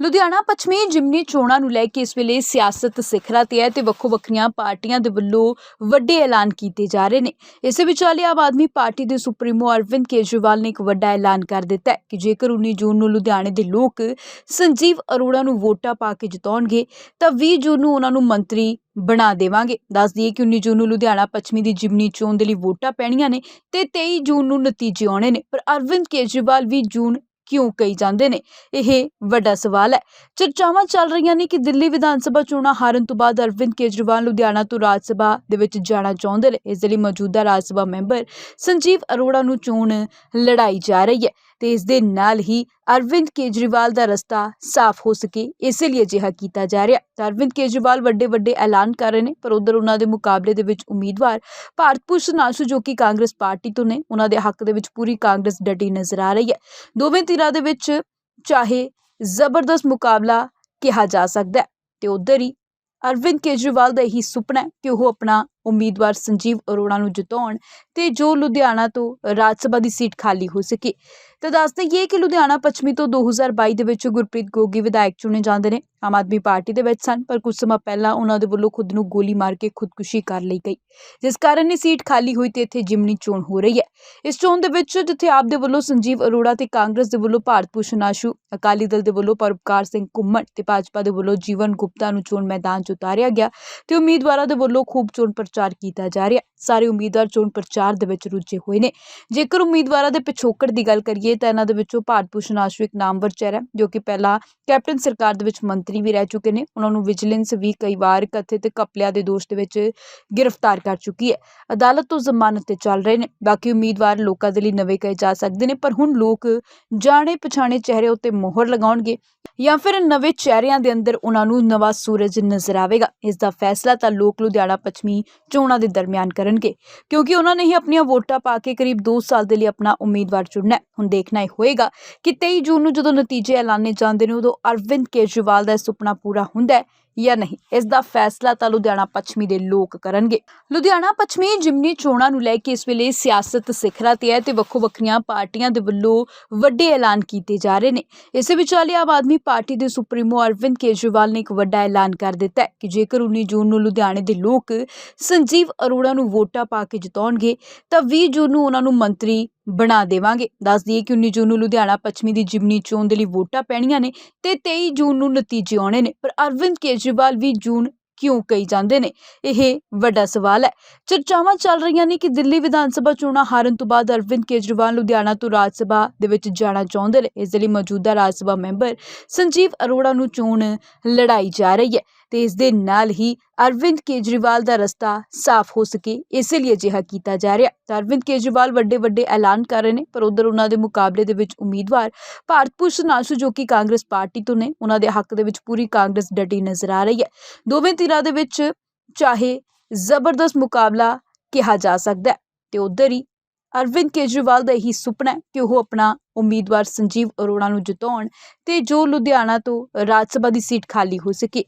ਲੁਧਿਆਣਾ ਪੱਛਮੀ ਜਿਮਨੀ ਚੋਣਾਂ ਨੂੰ ਲੈ ਕੇ ਇਸ ਵੇਲੇ ਸਿਆਸਤ ਸਿਖਰਾਂ ਤੇ ਹੈ ਤੇ ਵੱਖੋ ਵੱਖਰੀਆਂ ਪਾਰਟੀਆਂ ਦੇ ਵੱਲੋਂ ਵੱਡੇ ਐਲਾਨ ਕੀਤੇ ਜਾ ਰਹੇ ਨੇ। ਇਸੇ ਵਿਚਾਲੇ ਆਮ ਆਦਮੀ ਪਾਰਟੀ ਦੇ ਸੁਪਰੀਮੋ ਅਰਵਿੰਦ ਕੇਜਰੀਵਾਲ ਨੇ ਇੱਕ ਵੱਡਾ ਐਲਾਨ ਕਰ ਦਿੱਤਾ ਹੈ ਕਿ ਜੇਕਰ 19 ਜੂਨ ਨੂੰ ਲੁਧਿਆਣੇ ਦੇ ਲੋਕ ਸੰਜੀਵ ਅਰੋੜਾ ਨੂੰ ਵੋਟਾਂ ਪਾ ਕੇ ਜਿਤਾਉਣਗੇ, ਤਾਂ 20 ਜੂਨ ਨੂੰ ਉਹਨਾਂ ਨੂੰ ਮੰਤਰੀ ਬਣਾ ਦੇਵਾਂਗੇ। ਦੱਸ ਦਈਏ ਕਿ 19 ਜੂਨ ਨੂੰ ਲੁਧਿਆਣਾ ਪੱਛਮੀ ਦੀ ਜਿਮਨੀ ਚੋਣ ਦੇ ਲਈ ਵੋਟਾਂ ਪੈਣੀਆਂ ਨੇ ਤੇ 23 ਜੂਨ ਨੂੰ ਨਤੀਜੇ ਆਉਣੇ ਨੇ। ਪਰ ਅਰਵਿੰਦ ਕੇਜਰੀਵਾਲ 20 ਜੂਨ ਕਿਉਂ ਕਹੀ ਜਾਂਦੇ ਨੇ? ਇਹ ਵੱਡਾ ਸਵਾਲ ਹੈ। ਚਰਚਾਵਾਂ ਚੱਲ ਰਹੀਆਂ ਨੇ ਕਿ ਦਿੱਲੀ ਵਿਧਾਨ ਸਭਾ ਚੋਣਾਂ ਹਾਰਨ ਤੋਂ ਬਾਅਦ ਅਰਵਿੰਦ ਕੇਜਰੀਵਾਲ ਲੁਧਿਆਣਾ ਤੋਂ ਰਾਜ ਸਭਾ ਦੇ ਵਿੱਚ ਜਾਣਾ ਚਾਹੁੰਦੇ ਨੇ। ਇਸ ਦੇ ਲਈ ਮੌਜੂਦਾ ਰਾਜ ਸਭਾ ਮੈਂਬਰ ਸੰਜੀਵ ਅਰੋੜਾ ਨੂੰ ਚੋਣ ਲੜਾਈ ਜਾ ਰਹੀ ਹੈ। ਤੇ ਇਸ ਦੇ ਨਾਲ ਹੀ ਅਰਵਿੰਦ ਕੇਜਰੀਵਾਲ ਦਾ ਰਸਤਾ ਸਾਫ਼ ਹੋ ਸਕੇ, ਇਸੇ ਲਈ ਅਜਿਹਾ ਕੀਤਾ ਜਾ ਰਿਹਾ। ਤਾਂ ਅਰਵਿੰਦ ਕੇਜਰੀਵਾਲ ਵੱਡੇ ਵੱਡੇ ਐਲਾਨ ਕਰ ਰਹੇ ਨੇ, ਪਰ ਉਧਰ ਉਹਨਾਂ ਦੇ ਮੁਕਾਬਲੇ ਦੇ ਵਿੱਚ ਉਮੀਦਵਾਰ ਭਾਰਤ ਭੂਸ਼ਣ ਆਸ਼ੂ ਜੋ ਕਿ ਕਾਂਗਰਸ ਪਾਰਟੀ ਤੋਂ ਨੇ, ਉਹਨਾਂ ਦੇ ਹੱਕ ਦੇ ਵਿੱਚ ਪੂਰੀ ਕਾਂਗਰਸ ਡਟੀ ਨਜ਼ਰ ਆ ਰਹੀ ਹੈ। ਦੋਵੇਂ ਧਿਰਾਂ ਦੇ ਵਿੱਚ ਚਾਹੇ ਜ਼ਬਰਦਸਤ ਮੁਕਾਬਲਾ ਕਿਹਾ ਜਾ ਸਕਦਾ ਹੈ, ਤੇ ਉਧਰ ਹੀ ਅਰਵਿੰਦ ਕੇਜਰੀਵਾਲ ਦਾ ਇਹੀ ਸੁਪਨਾ ਹੈ ਕਿ ਉਹ ਆਪਣਾ ਉਮੀਦਵਾਰ ਸੰਜੀਵ ਅਰੋੜਾ ਨੂੰ ਜਿਤਾਉਣ ਤੇ ਜੋ ਲੁਧਿਆਣਾ ਤੋਂ ਰਾਜ ਸਭਾ ਦੀ ਸੀਟ ਖਾਲੀ ਹੋ ਸਕੇ। ਤਾਂ ਦੱਸ ਦਈਏ ਕਿ ਲੁਧਿਆਣਾ ਪੱਛਮੀ ਤੋਂ 2022 ਦੇ ਵਿੱਚ ਗੁਰਪ੍ਰੀਤ ਗੋਗੀ ਵਿਧਾਇਕ ਚੁਣੇ ਜਾਂਦੇ ਨੇ। ਆਮ ਆਦਮੀ ਪਾਰਟੀ ਦੇ ਵਿੱਚ ਸਨ, ਪਰ ਕੁਝ ਸਮਾਂ ਪਹਿਲਾਂ ਉਹਨਾਂ ਦੇ ਵੱਲੋਂ ਖੁਦ ਨੂੰ ਗੋਲੀ ਮਾਰ ਕੇ ਖੁਦਕੁਸ਼ੀ ਕਰ ਲਈ ਗਈ। ਜਿਸ ਕਾਰਨ ਇਹ ਸੀਟ ਖਾਲੀ ਹੋਈ ਤੇ ਇੱਥੇ ਜਿਮਨੀ ਚੋਣ ਹੋ ਰਹੀ ਹੈ। ਇਸ ਚੋਣ ਦੇ ਵਿੱਚ ਜਿੱਥੇ ਆਪ ਦੇ ਵੱਲੋਂ ਸੰਜੀਵ ਅਰੋੜਾ ਤੇ ਕਾਂਗਰਸ ਦੇ ਵੱਲੋਂ ਭਾਰਤ ਭੂਸ਼ਣ ਆਸ਼ੂ, ਅਕਾਲੀ ਦਲ ਦੇ ਵੱਲੋਂ ਪਰਪਕਾਰ ਸਿੰਘ ਘੁੰਮਣ ਤੇ ਭਾਜਪਾ ਦੇ ਵੱਲੋਂ ਜੀਵਨ ਗੁਪਤਾ ਨੂੰ ਚੋਣ ਮੈਦਾਨ 'ਚ ਉਤਾਰਿਆ ਗਿਆ ਤੇ ਉਮੀਦਵਾਰਾਂ ਦੇ ਵੱਲੋਂ ਖੂਬ ਚੋਣ ਪ੍ਰਚਾਰ ਕੀਤਾ ਜਾ ਰਿਹਾ। ਸਾਰੇ ਉਮੀਦਵਾਰ ਚੋਣ ਪ੍ਰਚਾਰ ਦੇ ਵਿੱਚ ਰੁੱਝੇ ਹੋਏ ਨੇ। ਜੇਕਰ ਉਮੀਦਵਾਰਾਂ ਦੇ ਪਿਛੋਕੜ ਦੀ ਗੱਲ ਕਰੀਏ ਤਾਂ ਇਹਨਾਂ ਦੇ ਵਿੱਚੋਂ ਭਾਰਤ ਭੂਸ਼ਣ ਆਸ਼ੂ ਇੱਕ ਨਾਮਵਰ ਚਿਹਰਾ ਜੋ ਕਿ ਪਹਿਲਾਂ ਕੈਪਟਨ ਸਰਕਾਰ ਦੇ ਵਿੱਚ ਮੰਤਰੀ ਵੀ ਰਹਿ ਚੁੱਕੇ ਨੇ। ਉਹਨਾਂ ਨੂੰ ਵਿਜੀਲੈਂਸ ਵੀ ਕਈ ਵਾਰ ਕਥਿਤ ਕਪਲਿਆਂ ਦੇ ਦੋਸ਼ ਦੇ ਵਿੱਚ ਗ੍ਰਿਫਤਾਰ ਕਰ ਚੁੱਕੀ ਹੈ। ਅਦਾਲਤ ਤੋਂ ਜ਼ਮਾਨਤ ਤੇ ਚੱਲ ਰਹੇ ਨੇ। ਬਾਕੀ ਉਮੀਦਵਾਰ ਲੋਕਾਂ ਦੇ ਲਈ ਨਵੇਂ ਕਹੇ ਜਾ ਸਕਦੇ ਨੇ, ਪਰ ਹੁਣ ਲੋਕ ਜਾਣੇ ਪਛਾਣੇ ਚਿਹਰੇ ਉੱਤੇ ਮੋਹਰ ਲਗਾਉਣਗੇ। ਜਾਂ ਫਿਰ ਨਵੇਂ ਚਿਹਰਿਆਂ ਦੇ ਅੰਦਰ ਉਹਨਾਂ ਨੂੰ ਨਵਾਂ ਸੂਰਜ ਨਜ਼ਰ ਆਵੇਗਾ। ਇਸ ਦਾ ਫੈਸਲਾ ਤਾਂ ਲੋਕ ਲੁਧਿਆਣਾ, ਪੱਛਮੀ ਚੋਣਾਂ ਦੇ ਦਰਮਿਆਨ ਕਰਨਗੇ, ਕਿਉਂਕਿ ਉਹਨਾਂ ਨੇ ਹੀ ਆਪਣੀਆਂ ਵੋਟਾਂ ਪਾ ਕੇ ਕਰੀਬ 2 ਸਾਲ ਦੇ ਲਈ ਆਪਣਾ ਉਮੀਦਵਾਰ ਚੁਣਨਾ ਹੈ। ਹੁਣ ਦੇਖਣਾ ਇਹ ਹੋਏਗਾ ਕਿ 23 ਜੂਨ ਨੂੰ ਜਦੋਂ ਨਤੀਜੇ ਐਲਾਨੇ ਜਾਂਦੇ ਨੇ, ਉਦੋਂ ਅਰਵਿੰਦ ਕੇਜਰੀਵਾਲ ਦਾ ਇਹ ਸੁਪਨਾ ਪੂਰਾ ਹੁੰਦਾ ਹੈ। ਜਾਂ ਨਹੀਂ। ਇਸ ਦਾ ਫੈਸਲਾ ਤਾਂ ਲੁਧਿਆਣਾ ਪੱਛਮੀ ਦੇ ਲੋਕ ਕਰਨਗੇ। ਲੁਧਿਆਣਾ ਪੱਛਮੀ ਜਿਮਨੀ ਚੋਣਾਂ ਨੂੰ ਲੈ ਕੇ ਇਸ ਵੇਲੇ ਸਿਆਸਤ ਸਿਖਰਾਂ ਤੇ ਹੈ ਤੇ ਵੱਖੋ ਵੱਖਰੀਆਂ ਪਾਰਟੀਆਂ ਦੇ ਵੱਲੋਂ ਵੱਡੇ ਐਲਾਨ ਕੀਤੇ ਜਾ ਰਹੇ ਨੇ। ਇਸੇ ਵਿਚਾਲੇ ਆਮ ਆਦਮੀ ਪਾਰਟੀ ਦੇ ਸੁਪਰੀਮੋ ਅਰਵਿੰਦ ਕੇਜਰੀਵਾਲ ਨੇ ਇੱਕ ਵੱਡਾ ਐਲਾਨ ਕਰ ਦਿੱਤਾ ਹੈ ਕਿ ਜੇਕਰ 19 ਜੂਨ ਨੂੰ ਲੁਧਿਆਣੇ ਦੇ ਲੋਕ ਸੰਜੀਵ ਅਰੋੜਾ ਨੂੰ ਵੋਟਾਂ ਪਾ ਕੇ ਜਿਤਾਉਣਗੇ, ਤਾਂ 20 ਜੂਨ ਨੂੰ ਉਹਨਾਂ ਨੂੰ ਮੰਤਰੀ ਬਣਾ ਦੇਵਾਂਗੇ। ਦੱਸ ਦਈਏ ਕਿ 19 ਜੂਨ ਨੂੰ ਲੁਧਿਆਣਾ ਪੱਛਮੀ ਦੀ ਜਿਮਨੀ ਚੋਣ ਦੇ ਲਈ ਵੋਟਾਂ ਪੈਣੀਆਂ ਨੇ ਤੇ 23 ਜੂਨ ਨੂੰ ਨਤੀਜੇ ਆਉਣੇ ਨੇ। ਪਰ ਅਰਵਿੰਦ ਕੇਜਰੀਵਾਲ ਵੀ ਜੂਨ ਕਿਉਂ ਕਹੀ ਜਾਂਦੇ ਨੇ? ਇਹ ਵੱਡਾ ਸਵਾਲ ਹੈ। ਚਰਚਾਵਾਂ ਚੱਲ ਰਹੀਆਂ ਨੇ ਕਿ ਦਿੱਲੀ ਵਿਧਾਨ ਸਭਾ ਚੋਣਾਂ ਹਾਰਨ ਤੋਂ ਬਾਅਦ ਅਰਵਿੰਦ ਕੇਜਰੀਵਾਲ ਲੁਧਿਆਣਾ ਤੋਂ ਰਾਜ ਸਭਾ ਦੇ ਵਿੱਚ ਜਾਣਾ ਚਾਹੁੰਦੇ ਨੇ। ਇਸ ਦੇ ਲਈ ਮੌਜੂਦਾ ਰਾਜ ਸਭਾ ਮੈਂਬਰ ਸੰਜੀਵ ਅਰੋੜਾ ਨੂੰ ਚੋਣ ਲੜਾਈ ਜਾ ਰਹੀ ਹੈ। ਤੇ ਇਸ ਦੇ ਨਾਲ ਹੀ ਅਰਵਿੰਦ ਕੇਜਰੀਵਾਲ ਦਾ ਰਸਤਾ ਸਾਫ਼ ਹੋ ਸਕੇ, ਇਸੇ ਲਈ ਅਜਿਹਾ ਕੀਤਾ ਜਾ ਰਿਹਾ। ਤਾਂ ਅਰਵਿੰਦ ਕੇਜਰੀਵਾਲ ਵੱਡੇ ਵੱਡੇ ਐਲਾਨ ਕਰ ਰਹੇ ਨੇ, ਪਰ ਉਧਰ ਉਹਨਾਂ ਦੇ ਮੁਕਾਬਲੇ ਦੇ ਵਿੱਚ ਉਮੀਦਵਾਰ ਭਾਰਤ ਭੂਸ਼ਣ ਆਸ਼ੂ ਜੋ ਕਿ ਕਾਂਗਰਸ ਪਾਰਟੀ ਤੋਂ ਨੇ, ਉਹਨਾਂ ਦੇ ਹੱਕ ਦੇ ਵਿੱਚ ਪੂਰੀ ਕਾਂਗਰਸ ਡਟੀ ਨਜ਼ਰ ਆ ਰਹੀ ਹੈ। ਦੋਵੇਂ ਧਿਰਾਂ ਦੇ ਵਿੱਚ ਚਾਹੇ ਜ਼ਬਰਦਸਤ ਮੁਕਾਬਲਾ ਕਿਹਾ ਜਾ ਸਕਦਾ ਹੈ, ਤੇ ਉਧਰ ਹੀ ਅਰਵਿੰਦ ਕੇਜਰੀਵਾਲ ਦਾ ਇਹੀ ਸੁਪਨਾ ਹੈ ਕਿ ਉਹ ਆਪਣਾ ਉਮੀਦਵਾਰ ਸੰਜੀਵ ਅਰੋੜਾ ਨੂੰ ਜਿਤਾਉਣ ਤੇ ਜੋ ਲੁਧਿਆਣਾ ਤੋਂ ਰਾਜ ਸਭਾ ਦੀ ਸੀਟ ਖਾਲੀ ਹੋ ਸਕੇ।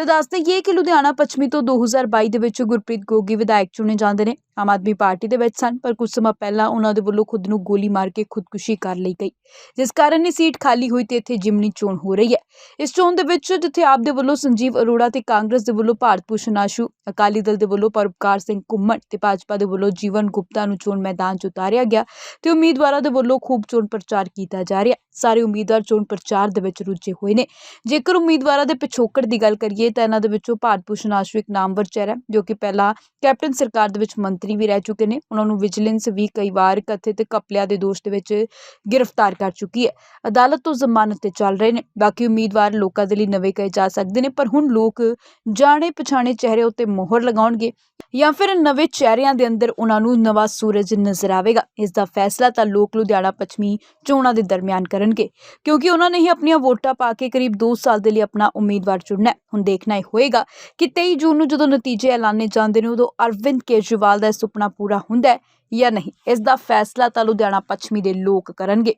ਤਾਂ ਦੱਸ ਦਈਏ ਕਿ ਲੁਧਿਆਣਾ ਪੱਛਮੀ ਤੋਂ 2022 ਦੇ ਵਿੱਚ ਗੁਰਪ੍ਰੀਤ ਗੋਗੀ ਵਿਧਾਇਕ ਚੁਣੇ ਜਾਂਦੇ ਨੇ। ਆਮ ਆਦਮੀ ਪਾਰਟੀ ਦੇ ਵਿੱਚ ਸਨ, ਪਰ ਕੁਝ ਸਮਾਂ ਪਹਿਲਾਂ ਉਹਨਾਂ ਦੇ ਵੱਲੋਂ ਖੁਦ ਨੂੰ ਗੋਲੀ ਮਾਰ ਕੇ ਖੁਦਕੁਸ਼ੀ ਕਰ ਲਈ ਗਈ। ਜਿਸ ਕਾਰਨ ਇਹ ਸੀਟ ਖਾਲੀ ਹੋਈ ਤੇ ਇੱਥੇ ਜਿਮਨੀ ਚੋਣ ਹੋ ਰਹੀ ਹੈ। ਇਸ ਚੋਣ ਦੇ ਵਿੱਚ ਜਿੱਥੇ ਆਪ ਦੇ ਵੱਲੋਂ ਸੰਜੀਵ ਅਰੋੜਾ ਤੇ ਕਾਂਗਰਸ ਦੇ ਵੱਲੋਂ ਭਾਰਤ ਭੂਸ਼ਣ ਆਸ਼ੂ, ਅਕਾਲੀ ਦਲ ਦੇ ਵੱਲੋਂ ਪਰਪਕਾਰ ਸਿੰਘ ਘੁੰਮਣ ਤੇ ਭਾਜਪਾ ਦੇ ਵੱਲੋਂ ਜੀਵਨ ਗੁਪਤਾ ਨੂੰ ਚੋਣ ਮੈਦਾਨ 'ਚ ਉਤਾਰਿਆ ਗਿਆ ਤੇ ਉਮੀਦਵਾਰਾਂ ਦੇ ਵੱਲੋਂ ਖੂਬ ਚੋਣ ਪ੍ਰਚਾਰ ਕੀਤਾ ਜਾ ਰਿਹਾ। ਸਾਰੇ ਉਮੀਦਵਾਰ ਚੋਣ ਪ੍ਰਚਾਰ ਦੇ ਵਿੱਚ ਰੁੱਝੇ ਹੋਏ ਨੇ। ਜੇਕਰ ਉਮੀਦਵਾਰਾਂ ਦੇ ਪਿਛੋਕੜ ਦੀ ਗੱਲ ਕਰੀਏ, ਤਾਂ ਇਹਨਾਂ ਦੇ ਵਿੱਚੋਂ ਭਾਰਤ ਭੂਸ਼ਣ ਆਸ਼ੂ ਇੱਕ ਨਾਮਵਰ ਚਿਹਰਾ ਜੋ ਕਿ ਪਹਿਲਾਂ ਕੈਪਟਨ ਸਰਕਾਰ ਦੇ ਵਿੱਚ ਮੰਤਰੀ ਵੀ ਰਹਿ ਚੁੱਕੇ ਨੇ। ਉਹਨਾਂ ਨੂੰ ਵਿਜੀਲੈਂਸ ਵੀ ਕਈ ਵਾਰ ਕਥਿਤ ਕਪਲਿਆਂ ਦੇ ਦੋਸ਼ ਦੇ ਵਿੱਚ ਗ੍ਰਿਫਤਾਰ ਕਰ ਚੁੱਕੀ ਹੈ। ਅਦਾਲਤ ਤੋਂ ਜ਼ਮਾਨਤ ਤੇ ਚੱਲ ਰਹੇ ਨੇ। ਬਾਕੀ ਉਮੀਦਵਾਰ ਲੋਕਾਂ ਦੇ ਲਈ ਨਵੇਂ ਕਹੇ ਜਾ ਸਕਦੇ ਨੇ, ਪਰ ਹੁਣ ਲੋਕ ਜਾਣੇ ਪਛਾਣੇ ਚਿਹਰੇ ਉੱਤੇ ਮੋਹਰ ਲਗਾਉਣਗੇ ਜਾਂ ਫਿਰ ਨਵੇਂ ਚਿਹਰਿਆਂ ਦੇ ਅੰਦਰ ਉਹਨਾਂ ਨੂੰ ਨਵਾਂ ਸੂਰਜ ਨਜ਼ਰ ਆਵੇਗਾ। ਇਸ ਦਾ ਫੈਸਲਾ ਤਾਂ ਲੋਕ ਲੁਧਿਆਣਾ ਪੱਛਮੀ ਚੋਣਾਂ ਦੇ ਦਰਮਿਆਨ ਕਰਨਗੇ, ਕਿਉਂਕਿ ਉਹਨਾਂ ਨੇ ਹੀ ਆਪਣੀਆਂ ਵੋਟਾਂ ਪਾ ਕੇ ਕਰੀਬ 2 ਸਾਲ ਦੇ ਲਈ ਆਪਣਾ ਉਮੀਦਵਾਰ ਚੁਣਨਾ ਹੈ। ਹੁਣ ਦੇਖਣਾ ਇਹ ਹੋਏਗਾ ਕਿ 23 ਜੂਨ ਨੂੰ ਜਦੋਂ ਨਤੀਜੇ ਐਲਾਨੇ ਜਾਂਦੇ ਨੇ, ਉਦੋਂ ਅਰਵਿੰਦ ਕੇਜਰੀਵਾਲ ਦਾ ਇਹ ਸੁਪਨਾ ਪੂਰਾ ਹੁੰਦਾ ਹੈ ਜਾਂ ਨਹੀਂ? ਇਸ ਦਾ ਫੈਸਲਾ ਤਾਂ ਲੁਧਿਆਣਾ ਪੱਛਮੀ ਦੇ ਲੋਕ ਕਰਨਗੇ।